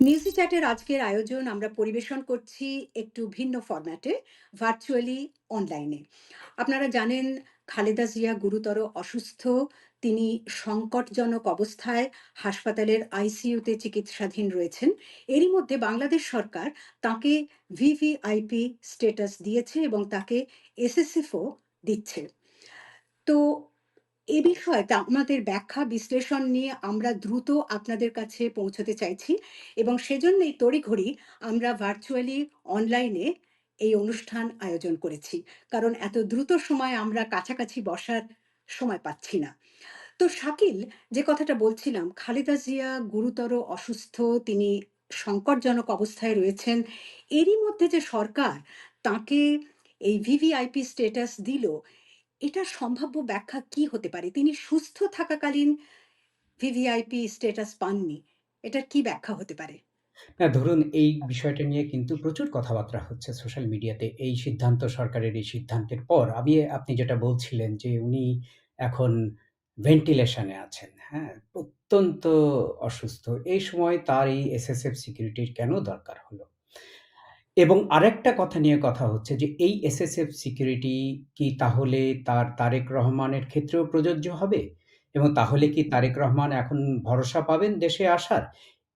Music চ্যাটের আজকের আয়োজন আমরা পরিবেশন করছি একটু ভিন্ন ফরম্যাটে ভার্চুয়ালি অনলাইনে আপনারা জানেন, খালেদা জিয়া গুরুতর অসুস্থ, তিনি সংকটজনক অবস্থায় হাসপাতালের আইসিইউতে চিকিৎসাধীন রয়েছেন। এরই মধ্যে বাংলাদেশ সরকার তাকে ভিভিআইপি স্টেটাস দিয়েছে এবং তাকে এসএসএফও দিচ্ছে। তো এ বিষয়ে আমাদের ব্যাখ্যা বিশ্লেষণ নিয়ে আমরা দ্রুত আপনাদের কাছে পৌঁছতে চাইছি এবং সেজন্যই তড়িঘড়ি আমরা ভার্চুয়ালি অনলাইনে এই অনুষ্ঠান আয়োজন করেছি। কারণ এত দ্রুত সময় আমরা কাছাকাছি বসার সময় পাচ্ছি না। তো শাকিল, যে কথাটা বলছিলাম, খালেদা জিয়া গুরুতর অসুস্থ, তিনি সংকটজনক অবস্থায় রয়েছেন, এরই মধ্যে যে সরকার তাকে এই ভিভিআইপি স্টেটাস দিল এটার সম্ভাব্য ব্যাখ্যা কি হতে পারে? তিনি সুস্থ থাকাকালীন ভিভিআইপি স্ট্যাটাস পাননি। এটার কি ব্যাখ্যা হতে পারে? না, ধরুন এই বিষয়টা নিয়ে কিন্তু প্রচুর কথাবার্তা হচ্ছে সোশ্যাল মিডিয়াতে এই সিদ্ধান্ত সরকারের এই সিদ্ধান্তের পর আমি, আপনি যেটা বলছিলেন যে উনি এখন ভেন্টিলেশনে আছেন হ্যাঁ? অত্যন্ত অসুস্থ। এই সময় তার এই এসএসএফ সিকিউরিটির কেন দরকার হলো? এবং আরেকটা কথা নিয়ে কথা হচ্ছে যে এই এসএসএফ সিকিউরিটি কি তাহলে তার তারেক রহমানের ক্ষেত্রেও প্রযোজ্য হবে? এবং তাহলে কি তারেক রহমান এখন ভরসা পাবেন দেশে আসার?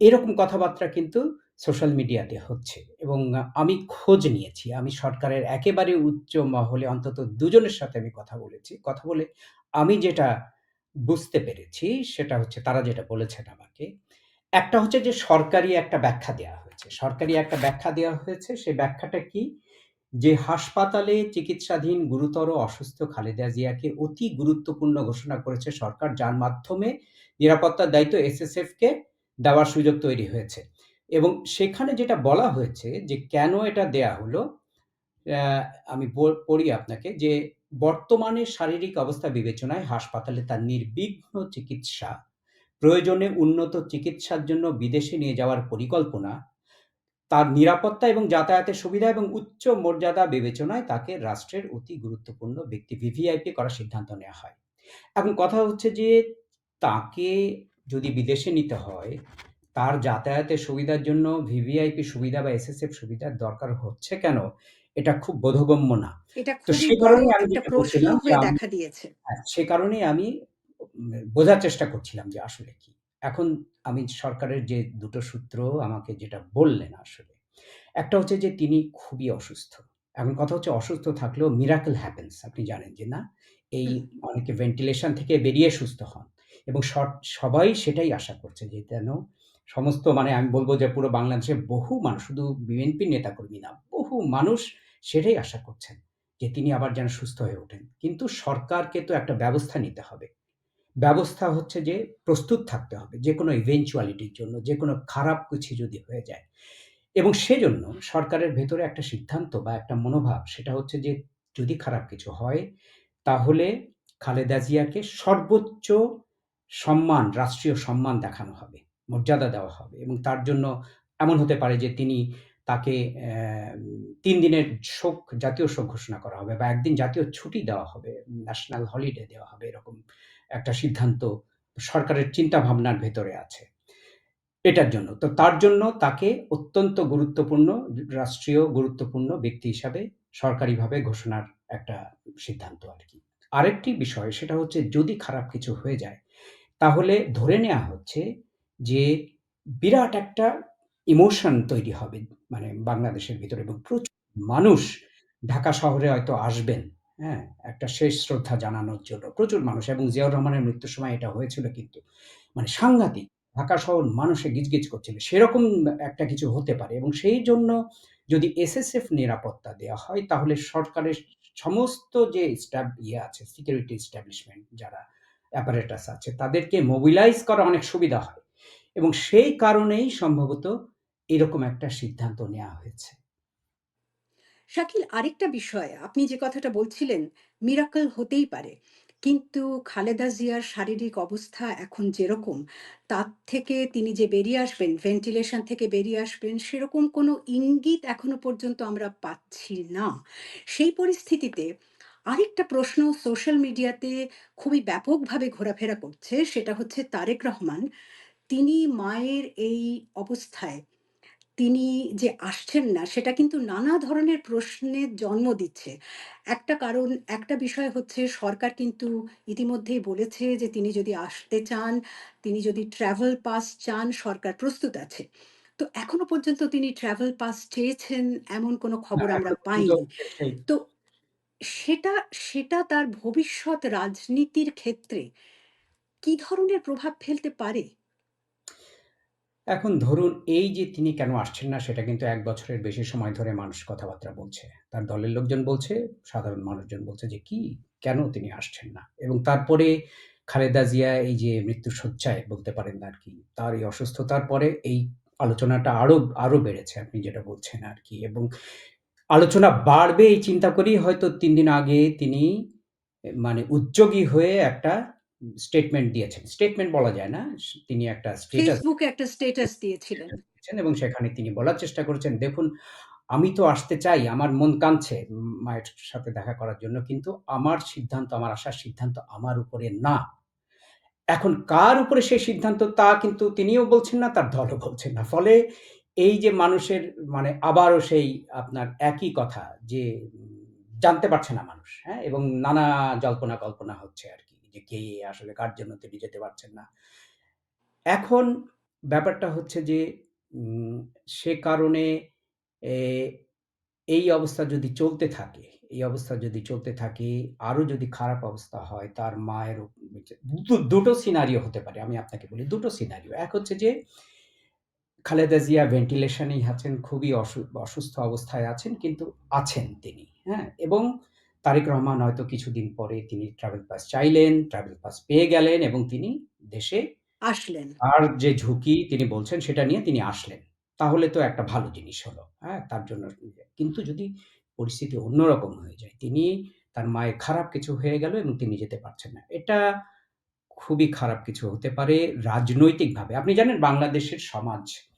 এরকম কথাবার্তা কিন্তু সোশ্যাল মিডিয়াতে হচ্ছে। এবং আমি খোঁজ নিয়েছি, আমি সরকারের একেবারে উচ্চ মহলে অন্তত দুজনের সাথে আমি কথা বলেছি। কথা বলে আমি যেটা বুঝতে পেরেছি সেটা হচ্ছে তারা যেটা বলেছেন আমাকে, একটা হচ্ছে যে সরকারি একটা ব্যাখ্যা দেওয়া হয়েছে। সরকারি একটা ব্যাখ্যা দেওয়া হয়েছে, সেই ব্যাখ্যাটা কি? যে হাসপাতালে চিকিৎসাধীন গুরুতর অসুস্থ খালেদা জিয়াকে অতি গুরুত্বপূর্ণ ঘোষণা করেছে সরকার, যার মাধ্যমে নিরাপত্তার দায়িত্ব এসএসএফকে দেওয়ার সুযোগ তৈরি হয়েছে। এবং সেখানে যেটা বলা হয়েছে যে কেন এটা দেয়া হলো আমি পড়ি আপনাকে, যে বর্তমানে শারীরিক অবস্থা বিবেচনায় হাসপাতালে তার নির্বিঘ্ন চিকিৎসা, প্রয়োজনে উন্নত চিকিৎসার জন্য বিদেশে নিয়ে যাওয়ার পরিকল্পনা তার নিরাপত্তা এবং যাতায়াতের সুবিধা এবং উচ্চ মর্যাদা বিবেচনায় তাকে রাষ্ট্রের অতি গুরুত্বপূর্ণ ব্যক্তি ভিভিআইপি করার সিদ্ধান্ত নেওয়া হয়। এখন কথা হচ্ছে যে তাকে যদি বিদেশে নিতে হয় তার যাতায়াতের সুবিধার জন্য ভিভিআইপি সুবিধা বা এসএসএফ সুবিধার দরকার হচ্ছে কেন? এটা খুব বোধগম্য না। তো সে কারণে আমি হয়ে সে কারণেই আমি বোঝার চেষ্টা করছিলাম যে আসলে কি। এখন আমি সরকারের যে দুটো সূত্র আমাকে যেটা বললেন আসলে। একটা হচ্ছে যে তিনি খুবই অসুস্থ। এখন কথা হচ্ছে অসুস্থ থাকলেও মিরাকল হ্যাপেন্স আপনি জানেন যে না? এই অনেকে ভেন্টিলেশন থেকে বেরিয়ে সুস্থ হন এবং সবাই সেটাই আশা করছে যে যেন সমস্ত মানে আমি বলব যে পুরো বাংলাদেশের বহু মানুষ শুধু বিএনপির নেতাকর্মী না, বহু মানুষ সেটাই আশা করছেন যে তিনি আবার যেন সুস্থ হয়ে ওঠেন। কিন্তু সরকারকে তো একটা ব্যবস্থা নিতে হবে। ব্যবস্থা হচ্ছে যে প্রস্তুত থাকতে হবে যেকোনো ইভেনচুয়ালিটির জন্য, যে কোনো খারাপ কিছু যদি হয়ে যায়। এবং সেজন্য সরকারের ভেতরে একটা সিদ্ধান্ত বা একটা মনোভাব সেটা হচ্ছে যে যদি খারাপ কিছু হয় তাহলে খালেদা জিয়াকে সর্বোচ্চ সম্মান, রাষ্ট্রীয় সম্মান দেখানো হবে, মর্যাদা দেওয়া হবে এবং তার জন্য এমন হতে পারে যে তিনি তাকে তিন দিনের শোক, জাতীয় শোক ঘোষণা করা হবে বা একদিন জাতীয় ছুটি দেওয়া হবে, ন্যাশনাল হলিডে দেওয়া হবে এরকম একটা সিদ্ধান্ত সরকারের চিন্তা ভাবনার ভেতরে আছে। এটার জন্য। তো তার জন্য তাকে অত্যন্ত গুরুত্বপূর্ণ রাষ্ট্রীয় গুরুত্বপূর্ণ ব্যক্তি হিসাবে সরকারিভাবে ঘোষণার একটা সিদ্ধান্ত আরকি। আরেকটি বিষয় সেটা হচ্ছে যদি খারাপ কিছু হয়ে যায়, তাহলে ধরে নেওয়া হচ্ছে যে বিরাট একটা ইমোশন তৈরি হবে মানে বাংলাদেশের ভিতরে এবং প্রচুর মানুষ ঢাকা শহরে হয়তো আসবেন, হ্যাঁ? একটা শেষ শ্রদ্ধা জানানোর জন্য। প্রচুর মানুষ, এবং জিয়াউর রহমানের মৃত্যুর সময় এটা হয়েছিল কিন্তু। মানে সাংঘাতিক। ঢাকা শহর মানুষে গিজগিজ করছিল। সেরকম একটা কিছু হতে পারে, এবং সেই জন্য যদি এসএসএফ নিরাপত্তা দেওয়া হয়, তাহলে সরকারের সমস্ত যে স্টাব ইয়ে আছে সিকিউরিটি এস্টাবলিশমেন্ট যারা অ্যাপারেটাস আছে, তাদেরকে মোবিলাইজ করা অনেক সুবিধা হয়, এবং সেই কারণেই সম্ভবত এরকম একটা সিদ্ধান্ত নেওয়া হয়েছে। শাকিল, আরেকটা বিষয়। আপনি যে কথাটা বলছিলেন মিরাকল হতেই পারে। কিন্তু খালেদা জিয়ার শারীরিক অবস্থা এখন যেরকম, তার থেকে তিনি যে বেরিয়ে আসবেন ভেন্টিলেশন থেকে বেরিয়ে আসবেন, সেরকম কোনো ইঙ্গিত এখনও পর্যন্ত আমরা পাচ্ছি না। সেই পরিস্থিতিতে আরেকটা প্রশ্ন সোশ্যাল মিডিয়াতে খুবই ব্যাপকভাবে ঘোরাফেরা করছে, সেটা হচ্ছে তারেক রহমান। তিনি মায়ের এই অবস্থায় তিনি যে আসছেন না সেটা কিন্তু নানা ধরনের প্রশ্নের জন্ম দিচ্ছে। একটা কারণ একটা বিষয় হচ্ছে সরকার কিন্তু ইতিমধ্যেই বলেছে যে তিনি যদি আসতে চান, তিনি যদি ট্রাভেল পাস চান সরকার প্রস্তুত আছে। তো এখনও পর্যন্ত তিনি ট্রাভেল পাস চেয়েছেন এমন কোনো খবর আমরা পাইনি। তো সেটা সেটা তার ভবিষ্যৎ রাজনীতির ক্ষেত্রে কি ধরনের প্রভাব ফেলতে পারে? এখন ধরুন এই যে তিনি কেন আসছেন না সেটা কিন্তু এক বছরের বেশি সময় ধরে মানুষ কথাবার্তা বলছে। তার দলের লোকজন বলছে, সাধারণ মানুষজন বলছে যে কি কেন তিনি আসছেন না? এবং তারপরে খালেদা জিয়া এই যে মৃত্যু মৃত্যুশয্যায় বলতে পারেন না আর কি তার এই অসুস্থতার পরে এই আলোচনাটা আরও, আরও বেড়েছে আপনি যেটা বলছেন আর কি এবং আলোচনা বাড়বে এই চিন্তা করেই হয়তো তিন দিন আগে তিনি মানে উদ্যোগী হয়ে একটা স্টেটমেন্ট দিয়েছেন। স্টেটমেন্ট বলা যায় না। তিনি একটা ফেসবুকে একটা স্ট্যাটাস দিয়েছিলেন। এবং সেখানে তিনি বলার চেষ্টা করেছেন, "দেখুন আমি তো আসতে চাই। আমার মন কাঁদছে মায়ের সাথে দেখা করার জন্য। কিন্তু আমার সিদ্ধান্ত, আমার আসার সিদ্ধান্ত আমার উপরে না।" এখন কার উপরে সেই সিদ্ধান্ত তা কিন্তু তিনিও বলছেন না, তার দলও বলছেন না। ফলে এই যে মানুষের মানে আবারও সেই আপনার একই কথা যে জানতে পারছে না মানুষ, হ্যাঁ? এবং নানা জল্পনা কল্পনা হচ্ছে আরকি যে কে আসলে কার জন্য তিনি যেতে পারছেন না। এখন ব্যাপারটা হচ্ছে যে সে কারণে এই অবস্থা যদি চলতে থাকে, এই অবস্থা যদি চলতে থাকে, আরও যদি খারাপ অবস্থা হয় তার মায়ের দুটো সিনারিও হতে পারে। আমি আপনাকে বলি দুটো সিনারিও। এক হচ্ছে যে খালেদা জিয়া ভেন্টিলেশনেই আছেন, খুবই অসু অসুস্থ অবস্থায় আছেন কিন্তু আছেন তিনি, হ্যাঁ? এবং তারেক রহমান হয়তো কিছুদিন পরে তিনি ট্রাভেল পাস চাইলেন, ট্রাভেল পাস পেয়ে গেলেন এবং তিনি দেশে আসলেন। আর যে ঝুঁকি তিনি বলছেন সেটা নিয়ে তিনি আসলেন। তাহলে তো একটা ভালো জিনিস হলো। হ্যাঁ? তার জন্য কিন্তু যদি পরিস্থিতি অন্যরকম হয়ে যায়, তিনি তার মায়ের খারাপ কিছু হয়ে গেল এবং তিনি যেতে পারছেন না। এটা খুবই খারাপ কিছু হতে পারে রাজনৈতিকভাবে। আপনি জানেন বাংলাদেশের সমাজ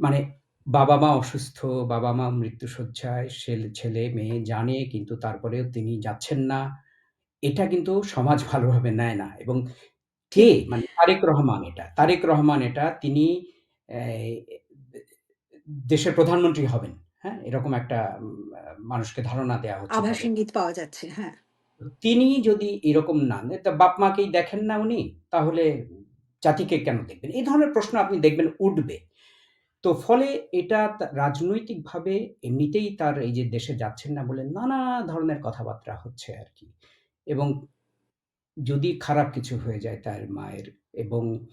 মানে বাবা-মা অসুস্থ, বাবা-মা মৃত্যুশয্যায়, সেল ছেলে-মেয়ে জানে কিন্তু তারপরেও তিনি যাচ্ছেন না। এটা কিন্তু সমাজ ভালোভাবে নেয় না এবং কে। মানে তারেক রহমান এটা। তারেক রহমান এটা তিনি এ দেশের প্রধানমন্ত্রী হবেন। হ্যাঁ? এরকম একটা মানুষকে ধারণা দেয়া হচ্ছে আভাস। ইঙ্গিত পাওয়া যাচ্ছে। হ্যাঁ। তিনি যদি এরকম না নেন, তা বাপ-মাকেই দেখেন না উনি, তাহলে জাতিকে কেন দেখবেন? এই ধরনের প্রশ্ন আপনি দেখবেন উঠবে। তো ফলে এটা রাজনৈতিকভাবে এমনিতেই তার এই যে দেশে যাচ্ছেন না বলে নানা ধরনের কথাবার্তা হচ্ছে আর কি এবং যদি খারাপ কিছু হয়ে যায় তার মায়ের এবং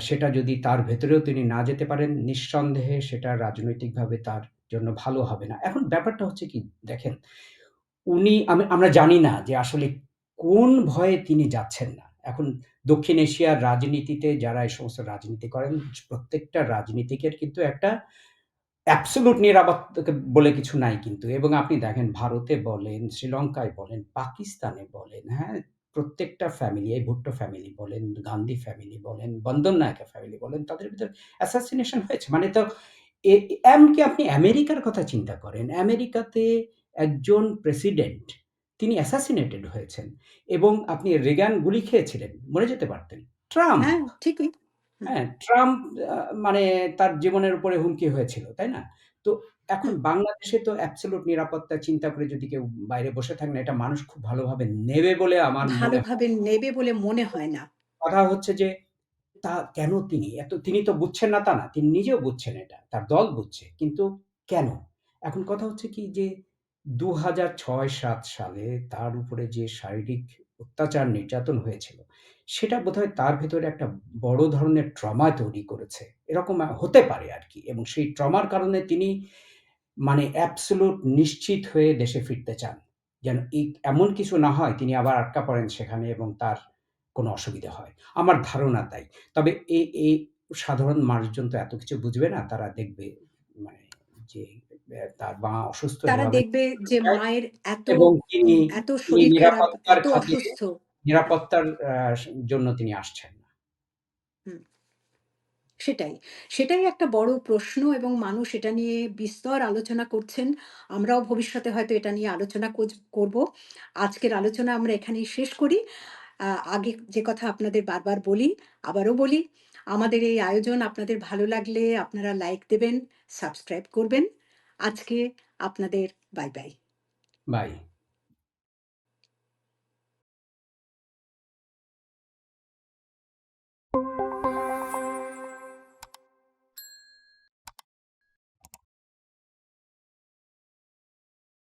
সেটা যদি তার ভেতরেও তিনি না যেতে পারেন, নিঃসন্দেহে সেটা রাজনৈতিকভাবে তার জন্য ভালো হবে না। এখন ব্যাপারটা হচ্ছে কি দেখেন, উনি আমি আমরা জানি না যে আসলে কোন ভয়ে তিনি যাচ্ছেন না। এখন দক্ষিণ এশিয়ার রাজনীতিতে যারা এই সমস্ত রাজনীতি করেন, প্রত্যেকটা রাজনীতিকের কিন্তু একটা অ্যাবসোলিউট নিরাপত্তা বলে কিছু নাই কিন্তু। এবং আপনি দেখেন ভারতে বলেন, শ্রীলঙ্কায় বলেন, পাকিস্তানে বলেন, হ্যাঁ? প্রত্যেকটা ফ্যামিলি, এই ভুট্টো ফ্যামিলি বলেন, গান্ধী ফ্যামিলি বলেন, বন্দন নায়কা ফ্যামিলি বলেন, তাদের ভিতরে অ্যাসাসিনেশন হয়েছে। মানে তো এ এমনকি আপনি আমেরিকার কথা চিন্তা করেন। আমেরিকাতে একজন প্রেসিডেন্ট তিনি অ্যাসাসিনেটেড হয়েছেন এবং আপনি রেগান গুলি খেয়েছিলেন। মরে যেতে পারতেন। ট্রাম্প হ্যাঁ, ঠিকই। হ্যাঁ, ট্রাম্প মানে তার জীবনের উপরে হুমকি হয়েছিল, তাই না? তো এখন বাংলাদেশে তো অ্যাবসোলিউট নিরাপত্তা চিন্তা করে যদি কেউ বাইরে বসে থাকেন, এটা মানুষ খুব ভালোভাবে নেবে বলে আমার ভালোভাবে নেবে বলে মনে হয় না। কথা হচ্ছে যে তা কেন তিনি? এত তিনি তো বুঝছেন না তা না। তিনি নিজেও বুঝছেন এটা। তার দল বুঝছে। কিন্তু কেন? এখন কথা হচ্ছে কি যে ২০০৬-৭ সালে তার উপরে যে শারীরিক অত্যাচার, নির্যাতন হয়েছিল, সেটা বোধহয় তার ভেতরে একটা বড় ধরনের ট্রমা তৈরি করেছে। এরকম হতে পারে আর কি এবং সেই ট্রমার কারণে তিনি মানে অ্যাবসোলিউট নিশ্চিত হয়ে দেশে ফিরতে চান। যেন এই এমন কিছু না হয় তিনি আবার আটকা পড়েন সেখানে এবং তার কোনো অসুবিধা হয়। আমার ধারণা তাই। তবে এ এ সাধারণ মানুষজন তো এত কিছু বুঝবে না। তারা দেখবে মানে যে তার মা অসুস্থ তারা দেখবে যে মায়ের এত এবং তিনি, এত শরীর খারাপ, নিরাপত্তার এত অসুস্থ। নিরাপত্তার জন্য তিনি আসছেন না। সেটাই। সেটাই একটা বড় প্রশ্ন এবং মানুষ এটা নিয়ে বিস্তর আলোচনা করছেন। আমরাও ভবিষ্যতে হয়তো এটা নিয়ে আলোচনা করব। আজকের আলোচনা আমরা এখানেই শেষ করি। আগে যে কথা আপনাদের বারবার বলি, আবারও বলি, আমাদের এই আয়োজন আপনাদের ভালো লাগলে আপনারা লাইক দেবেন, সাবস্ক্রাইব করবেন। আজকে আপনাদের বাই, বাই। বাই।